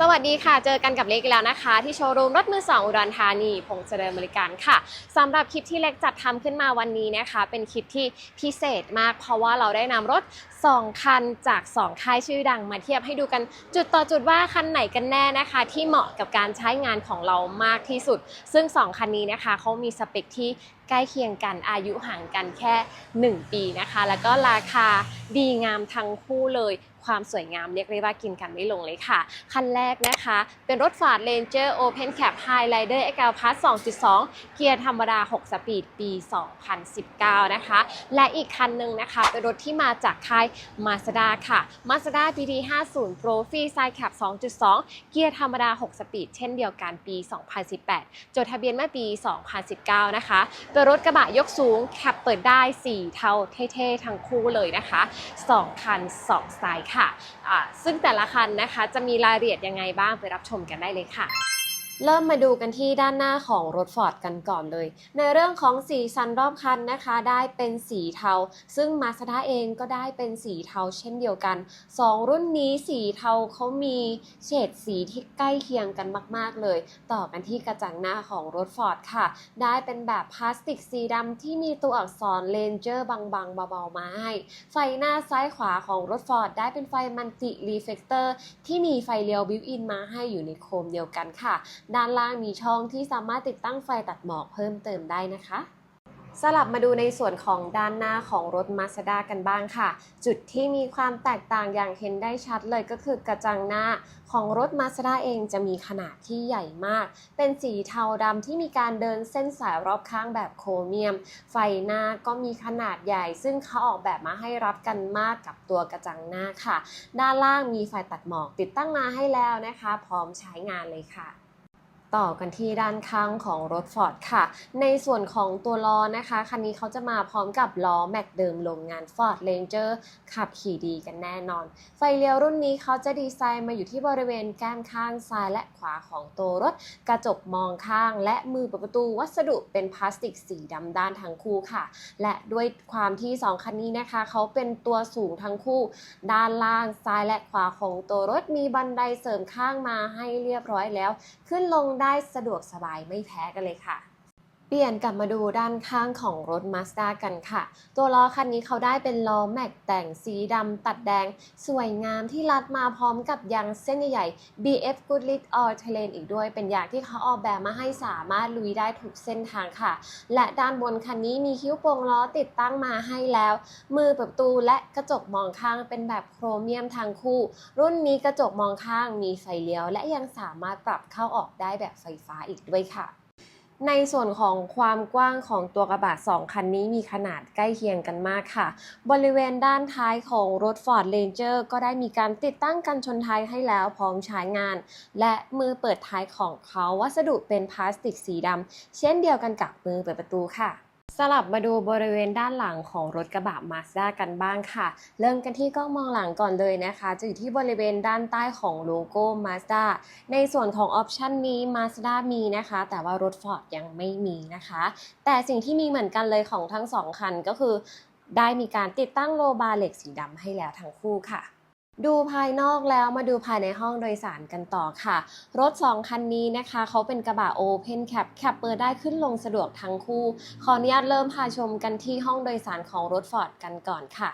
สวัสดีค่ะ เจอกันกับเล็กอีกแล้วนะคะ ที่โชว์รูมรถมือสองอุดรธานี พงษ์เจริญบริการค่ะสำหรับคลิปที่เล็กจัดทำขึ้นมาวันนี้นะคะ เป็นคลิปที่พิเศษมาก เพราะว่าเราได้นำรถ 2 คันจาก 2 ค่ายชื่อดังมาเทียบให้ดูกันจุดต่อจุดว่าคันไหนกันแน่นะคะ ที่เหมาะกับการใช้งานของเรามากที่สุด ซึ่ง 2 คันนี้นะคะเขามีสเปคที่ใกล้เคียงกันอายุห่างกันแค่ 1 ปีนะคะ แล้วก็ราคาดีงามทั้งคู่เลย ความสวยงามเรียกได้ว่ากินกันไม่ลงเลยค่ะ คันแรกนะคะ เป็นรถ Ford Ranger Open Cap Highlander XL Plus 2.2 เกียร์ธรรมดา 6 สปีดปี 2019 นะคะ และอีกคันหนึ่งนะคะ เป็นรถที่มาจากค่าย Mazda ค่ะ Mazda PT 50 Pro Free Side Cap 2.2 เกียร์ธรรมดา 6 สปีด เช่นเดียวกันปี 2018 จดทะเบียนเมื่อปี 2019 นะคะ เป็นรถกระบะยกสูงแคปเปิดได้ 4 เท่าเท่ๆ ทั้งคู่เลยนะคะ 2 คัน 2 สไตล์ค่ะค่ะซึ่งแต่ละคันนะคะจะมีรายละเอียดยังไงบ้างไปรับชมกันได้เลยค่ะ เริ่มมาดูกันที่ด้านหน้าของรถ Ford กันก่อนเลย ในเรื่องของสีสันรอบคันนะคะ ได้เป็นสีเทา ซึ่ง Mazda เองก็ได้เป็นสีเทาเช่นเดียวกัน 2 รุ่นนี้สีเทาเขามีเฉดสีที่ใกล้เคียงกันมาก ๆ เลย ต่อกันที่กระจังหน้าของรถ Ford ค่ะ ได้เป็นแบบพลาสติกสีดำที่มีตัวอักษร Ranger บางๆเบาๆมาให้ ไฟหน้าซ้ายขวาของรถ Ford ได้เป็นไฟมันติรีเฟกเตอร์ที่มีไฟเลี้ยวบิวอินมาให้อยู่ในโคมเดียวกันค่ะด้านล่างมีช่องที่สามารถติดตั้งไฟตัดหมอกเพิ่มเติมได้นะคะสลับมาดูในส่วนของด้านหน้าของรถ Mazda กันบ้างค่ะ จุดที่มีความแตกต่างอย่างเห็นได้ชัดเลยก็คือกระจังหน้าของรถ Mazda เองจะมีขนาดที่ใหญ่มาก เป็นสีเทาดำที่มีการเดินเส้นสายรอบข้างแบบโครเมียม ไฟหน้าก็มีขนาดใหญ่ ซึ่งเขาออกแบบมาให้รับกันมากกับตัวกระจังหน้าค่ะ ด้านล่างมีไฟตัดหมอกติดตั้งมาให้แล้วนะคะ พร้อมใช้งานเลยค่ะ ต่อกันที่ด้านข้างของรถ Ford ค่ะ ในส่วนของตัวล้อนะคะ คันนี้เขาจะมาพร้อมกับล้อแม็กเดิมโรงงาน Ford Ranger ขับขี่ดีกันแน่นอน ไฟเลี้ยวรุ่นนี้เขาจะดีไซน์มาอยู่ที่บริเวณแก้มข้างซ้ายและขวาของตัวรถ กระจกมองข้าง และมือปประตูวัสดุเป็นพลาสติกสีดำด้านทั้งคู่ค่ะ และด้วยความที่ 2 คันนี้นะคะเขาเป็นตัวสูงทั้งคู่ ด้านล่างซ้ายและขวาของตัวรถมีบันไดเสริมข้างมาให้เรียบร้อยแล้ว ขึ้นลงได้ได้สะดวกสบายไม่แพ้กันเลยค่ะ เปลี่ยนกลับมาดูด้านข้างของรถ Mazda กันค่ะ ตัวล้อคันนี้เขาได้เป็นล้อแม็กแต่งสีดำตัดแดง สวยงามที่รัดมาพร้อมกับยางเส้นใหญ่ BF Goodrich All Terrain อีกด้วย เป็นยางที่เขาออกแบบมาให้สามารถลุยได้ทุกเส้นทางค่ะ และด้านบนคันนี้มีคิ้วโป่งล้อติดตั้งมาให้แล้ว มือเปิดประตูและกระจกมองข้างเป็นแบบโครเมียมทั้งคู่ รุ่นนี้กระจกมองข้างมีไฟเลี้ยว และยังสามารถปรับเข้าออกได้แบบไฟฟ้าอีกด้วยค่ะ ในส่วนของความกว้างของตัวกระบะ 2 คันนี้มีขนาดใกล้เคียงกันมากค่ะ บริเวณด้านท้ายของรถ Ford Ranger ก็ได้มีการติดตั้งกันชนท้ายให้แล้วพร้อมใช้งาน และมือเปิดท้ายของเขาวัสดุเป็นพลาสติกสีดำเช่นเดียวกันกับมือเปิดประตูค่ะ สลับมาดูบริเวณด้านหลังของรถกระบะ Mazda กันบ้างค่ะ เริ่มกันที่กล้องมองหลังก่อนเลยนะคะ จะอยู่ที่บริเวณด้านใต้ของโลโก้ Mazda ในส่วนของออปชันนี้ Mazda มีนะคะ แต่ว่ารถ Ford ยังไม่มีนะคะ แต่สิ่งที่มีเหมือนกันเลยของทั้งสองคันก็คือ ได้มีการติดตั้งโลบาร์เหล็กสีดำให้แล้วทั้งคู่ค่ะ ดูภายนอกแล้วมาดูภายในห้องโดยสารกันต่อค่ะ รถ 2 คันนี้นะคะ เขาเป็นกระบะ Open Cap แคปเปิดได้ขึ้นลงสะดวกทั้งคู่ ขออนุญาตเริ่มพาชมกันที่ห้องโดยสารของรถ Ford กันก่อนค่ะ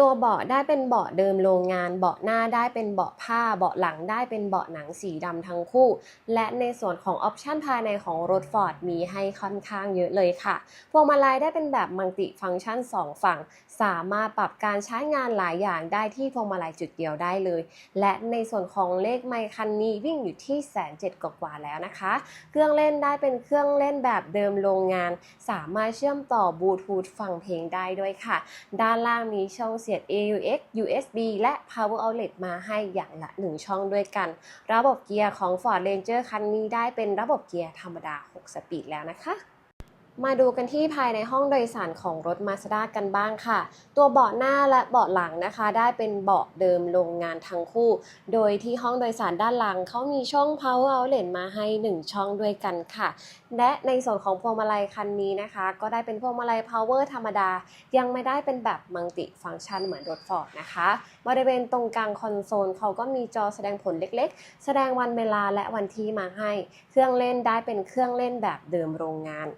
ตัวเบาะได้เป็นเบาะเดิมโรงงาน เบาะหน้าได้เป็นเบาะผ้า เบาะหลังได้เป็นเบาะหนังสีดำทั้งคู่ และในส่วนของออปชันภายในของรถ Ford มีให้ค่อนข้างเยอะเลยค่ะ พวงมาลัยได้เป็นแบบมัลติฟังก์ชัน 2 ฝั่ง สามารถปรับการใช้งานหลายอย่างได้ที่พวงมาลัยจุดเดียวได้เลย และในส่วนของเลขไมค์คันนี้วิ่งอยู่ที่แสนเจ็ดกว่าแล้วนะคะ เครื่องเล่นได้เป็นเครื่องเล่นแบบเดิมโรงงาน สามารถเชื่อมต่อบลูทูธฟังเพลงได้ด้วยค่ะ ด้านล่างมีช่องเสียบ AUX USB และ Power Outlet มาให้อย่างละ 1 ช่องด้วยกัน ระบบเกียร์ของ Ford Ranger คันนี้ได้เป็นระบบเกียร์ธรรมดา 6 สปีดแล้วนะคะ มาดูกันที่ภายในห้องโดยสารของรถ Mazda กันบ้างค่ะ ตัวเบาะหน้าและเบาะหลังนะคะ ได้เป็นเบาะเดิมโรงงานทั้งคู่ โดยที่ห้องโดยสารด้านหลังเขามีช่อง power outlet มาให้ 1 ช่องด้วยกันค่ะ และในส่วนของพวงมาลัยคันนี้นะคะ ก็ได้เป็นพวงมาลัย power ธรรมดา ยังไม่ได้เป็นแบบมัลติฟังก์ชันเหมือนรถ Ford นะคะ บริเวณตรงกลางคอนโซลเขาก็มีจอแสดงผลเล็กๆ แสดงวันเวลาและวันที่มาให้ เครื่องเล่นได้เป็นเครื่องเล่นแบบเดิมโรงงาน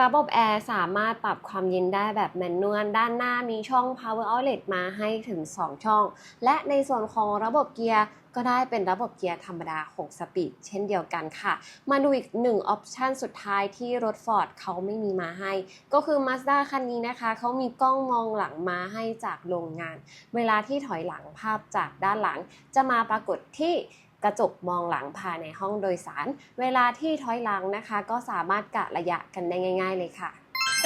ระบบแอร์สามารถปรับความเย็นได้แบบแมนนวลด้านหน้ามีช่อง power outlet มาให้ถึง 2 ช่อง และในส่วนของระบบเกียร์ก็ได้เป็นระบบเกียร์ธรรมดา 6 สปีดเช่นเดียวกันค่ะ มาดูอีกหนึ่งออปชันสุดท้ายที่รถ Ford เขาไม่มีมาให้ ก็คือ Mazda คันนี้นะคะ เขามีกล้องมองหลังมาให้จากโรงงาน เวลาที่ถอยหลังภาพจากด้านหลัง จะมาปรากฏที่ กระจกมองหลังภายในห้องโดยสาร เวลาที่ถอยหลังนะคะ ก็สามารถกะระยะกันได้ง่าย ๆ เลยค่ะ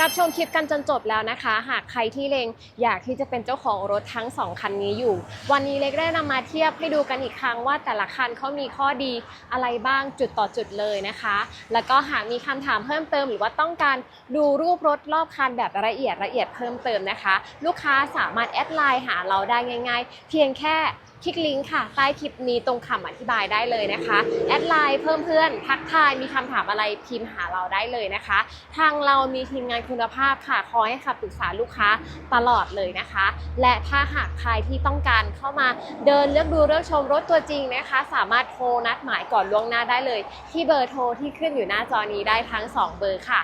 รับชมคลิปกันจนจบแล้วนะคะ หากใครที่เลงอยากที่จะเป็นเจ้าของรถทั้ง 2 คันนี้อยู่ วันนี้เล็กได้นำมาเทียบให้ดูกันอีกครั้งว่าแต่ละคันเขามีข้อดีอะไรบ้างจุดต่อจุดเลยนะคะ แล้วก็หากมีคำถามเพิ่มเติมหรือว่าต้องการดูรูปรถรอบคันแบบละเอียดละเอียดเพิ่มเติมนะคะ ลูกค้าสามารถแอดไลน์หาเราได้ง่าย ๆ เพียงแค่ คลิกลิงก์ค่ะ ใต้คลิปนี้ตรงคำอธิบายได้เลยนะคะ แอดไลน์เพิ่มเพื่อนทักทายมีคำถามอะไรพิมพ์หาเราได้เลยนะคะ ทางเรามีทีมงานคุณภาพค่ะ คอยให้คำปรึกษาลูกค้าตลอดเลยนะคะ และถ้าหากใครที่ต้องการเข้ามาเดินเลือกดูเลือกชมรถตัวจริงนะคะ สามารถโทรนัดหมายก่อนล่วงหน้าได้เลย ที่เบอร์โทรที่ขึ้นอยู่หน้าจอนี้ได้ทั้ง 2 เบอร์ค่ะ